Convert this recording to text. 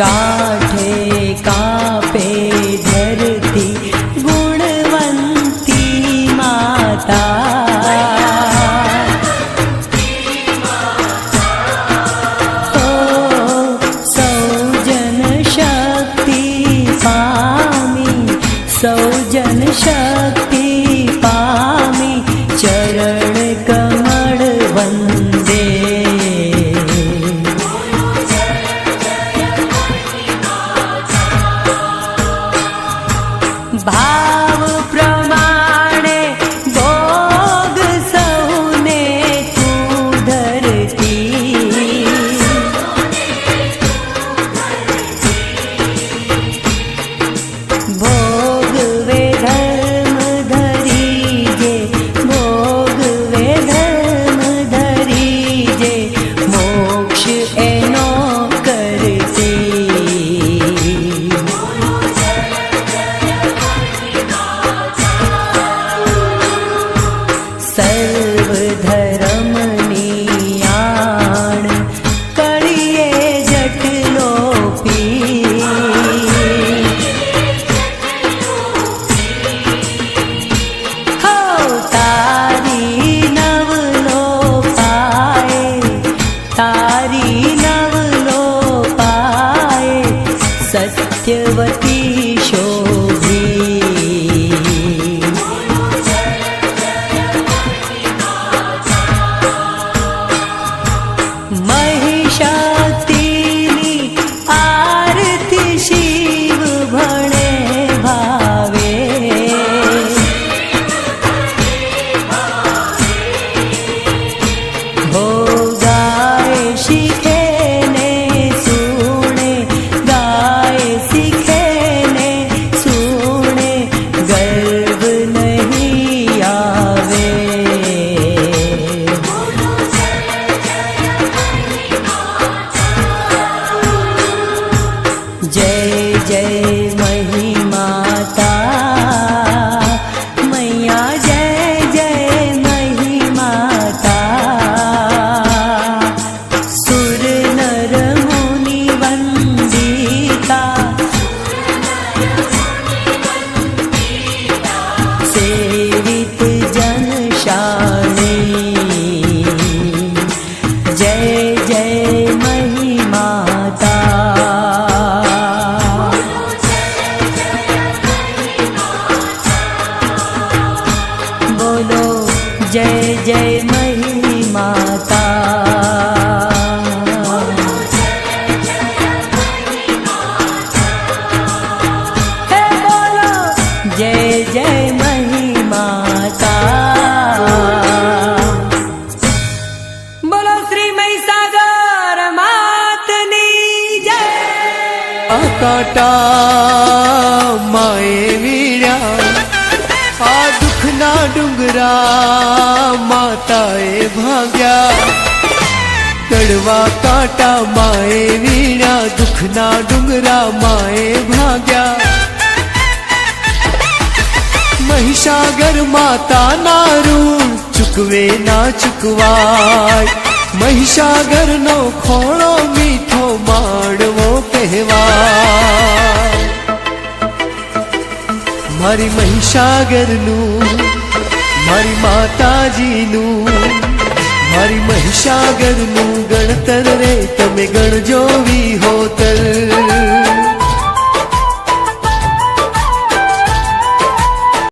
કાઠે કા સત્યવતી શોભી महिषा કાંટા માએ વીણ્યા. આ દુઃખના ડુંગરા માતાએ ભાગ્યા. કડવા કાંટા માએ વીણ્યા, દુઃખના ડુંગરા માએ ભાગ્યા. મહિષાગર માતાના ઋણ ચૂકવે ના ચૂકવાય. મહિષાગરનો ખોળો મીઠો માણવો કહેવાય. મારી મહિષાગરનું મારી માતાજીનું મારી મહિષાગરનું ગણતર રે તમે ગણજો વિહોતર.